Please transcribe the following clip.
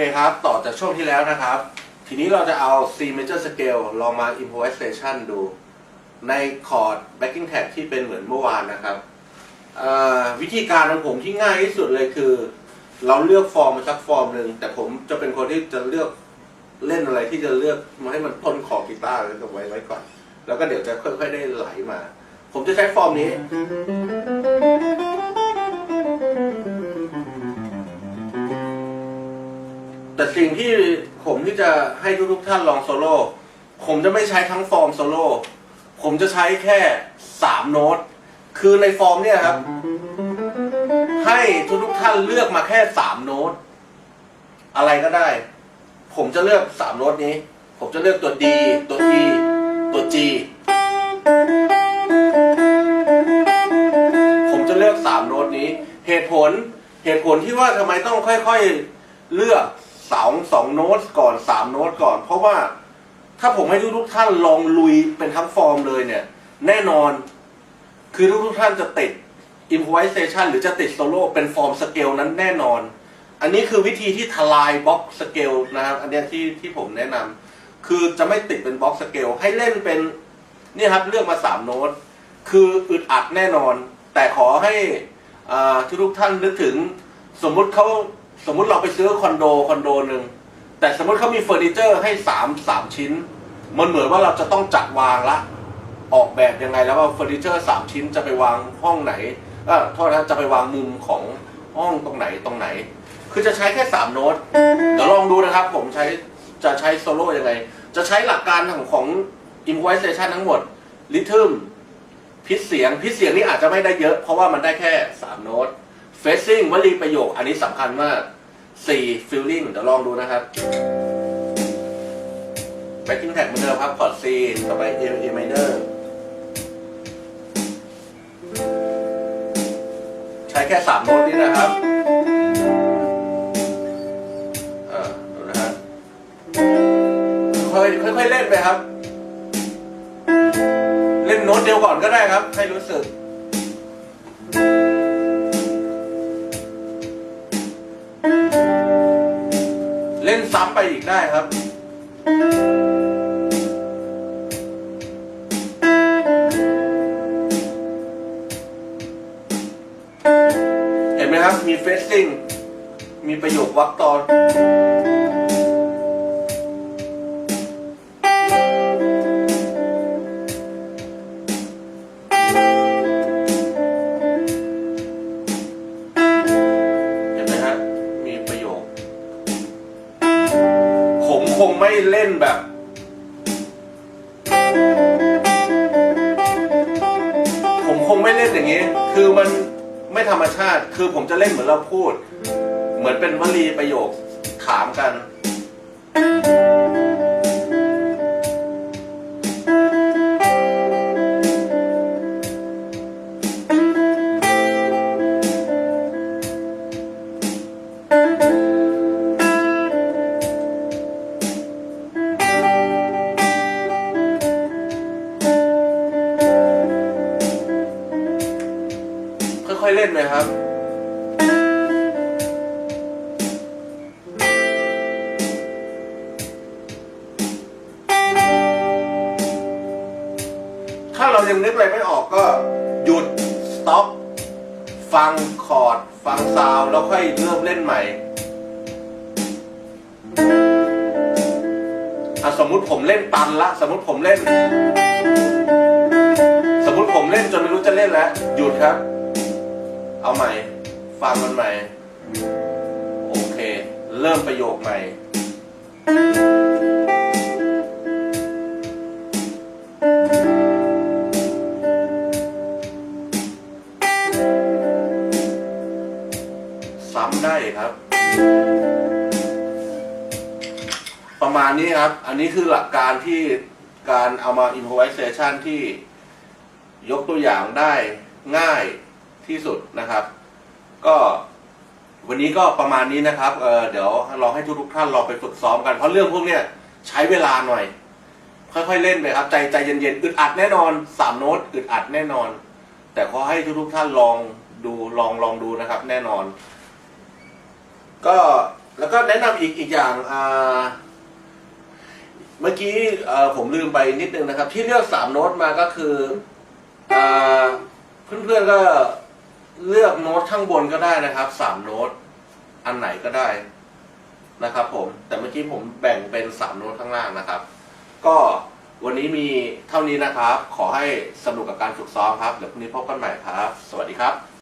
เคครับ ต่อจากช่วงที่แล้วนะครับ ทีนี้เราจะเอา C major scale ลองมา improvisation ดู ในคอร์ด backing track ที่เป็นเหมือนเมื่อวานนะครับ วิธีการของผมที่ง่ายที่สุดเลยคือ เราเลือกฟอร์มมาสักฟอร์มหนึ่ง แต่ผมจะเป็นคนที่จะเลือกเล่นอะไรที่จะเลือกมาให้มันต้นคอกีตาร์แล้วก็ไว้ไว้ก่อน แล้วก็เดี๋ยวจะค่อยๆได้ไหลมา ผมจะใช้ฟอร์มนี้ แต่สิ่งที่ผมที่จะให้ทุกๆท่านลองโซโล่ผมจะไม่ใช้ทั้งฟอร์มโซโล่ผมจะใช้แค่สามโน้ต คือในฟอร์มเนี่ยครับ ให้ทุกๆท่านเลือกมาแค่สามโน้ต อะไรก็ได้ ผมจะเลือกสามโน้ตนี้ ผมจะเลือกตัว D ตัว E ตัว G ผมจะเลือกสามโน้ตนี้ เหตุผลเหตุผลที่ว่าทำไมต้องค่อยๆ เลือก สองสองโน้ตก่อนสามโน้ตก่อน เพราะว่าถ้าผมให้ทุกๆท่านลองลุยเป็นทั้งฟอร์มเลยเนี่ย แน่นอน คือทุกๆท่านจะติด improvisation หรือจะติดโซโล่เป็นฟอร์มสเกลนั้นแน่นอน อันนี้คือวิธีที่ทลายบล็อกสเกลนะครับ อันเนี้ยที่ที่ผมแนะนำคือจะไม่ติดเป็นบล็อกสเกลให้เล่นเป็นนี่ครับเลือกมาสามโน้ต คืออึดอัดแน่นอน แต่ขอให้อ่าทุกท่านนึกถึงสมมุติเขา สมมุติเราไปซื้อคอนโดคอนโดหนึ่งแต่สมมติเขามีเฟอร์นิเจอร์ให้สามสามชิ้น มันเหมือนว่าเราจะต้องจัดวางละ ออกแบบยังไงแล้วว่าเฟอร์นิเจอร์สามชิ้นจะไปวางห้องไหนเออโทษนะจะไปวางมุมของห้องตรงไหนตรงไหน คือจะใช้แค่สามโน้ตเดี๋ยวลองดูนะครับ ผมใช้จะใช้โซโล่ยังไง จะใช้หลักการของของ improvisation ทั้งหมดริทึมพิษเสียงพิษเสียงนี่อาจจะไม่ได้เยอะ เพราะว่ามันได้แค่สามโน้ต phrasing วลีประโยค อันนี้สำคัญมาก4 feeling เดี๋ยวลองดูนะครับ backing track เหมือนเดิมครับคอร์ด C ต่อไป A A minor ใช้แค่สามโน้ตนี้นะครับเออดูนะฮะค่อยค่อยๆเล่นไปครับ เล่นโน้ตเดียวก่อนก็ได้ครับ ให้รู้สึก ซ้ำไปอีกได้ครับ เห็นไหมครับ มีเฟสซิ่ง มีประโยควรรคตอน เล่นแบบ ผมคงไม่เล่นอย่างนี้ คือมันไม่ธรรมชาติ คือผมจะเล่นเหมือนเราพูด เหมือนเป็นวลีประโยคถามกัน อยเล่นไหมครับ ถ้าเรายังนึกอะไรไม่ออกก็หยุด สต็อป ฟังคอร์ด ฟังซาวแล้วค่อยเริ่มเล่นใหม่อะสมมุติผมเล่นตันละ สมมุติผมเล่น สมมุติผมเล่นจนไม่รู้จะเล่นแล้ว หยุดครับ เอาใหม่ ฟังมันใหม่ โอเค เริ่มประโยคใหม่ ซ้ำได้ครับ ประมาณนี้ครับ อันนี้คือหลักการที่การเอามา improvisation ที่ยกตัวอย่างได้ง่าย ที่สุดนะครับ ก็วันนี้ก็ประมาณนี้นะครับเเดี๋ยวลองให้ทุกๆท่านลองไปฝึกซ้อมกันเพราะเรื่องพวกเนี้ยใช้เวลาหน่อย ค่อยๆเล่นไปครับ ใจใจเย็นๆอึดอัดแน่นอนสามโน้ตอึดอัดแน่นอน แต่ขอให้ทุกๆท่านลองดูลองลองดูนะครับ แน่นอน ก็แล้วก็แนะนำอีกอีกอย่างอ่าเมื่อกี้ผมลืมไปนิดนึงนะครับ ที่เลือกสามโน้ตมาก็คืออเพื่อนๆก็ เลือกโน้ตข้างบนก็ได้นะครับสามโน้ตอันไหนก็ได้นะครับ ผม แต่เมื่อกี้ผมแบ่งเป็นสามโน้ตข้างล่างนะครับ ก็วันนี้มีเท่านี้นะครับ ขอให้สนุกกับการฝึกซ้อมครับ เดี๋ยวพรุ่งนี้พบกันใหม่ครับ สวัสดีครับ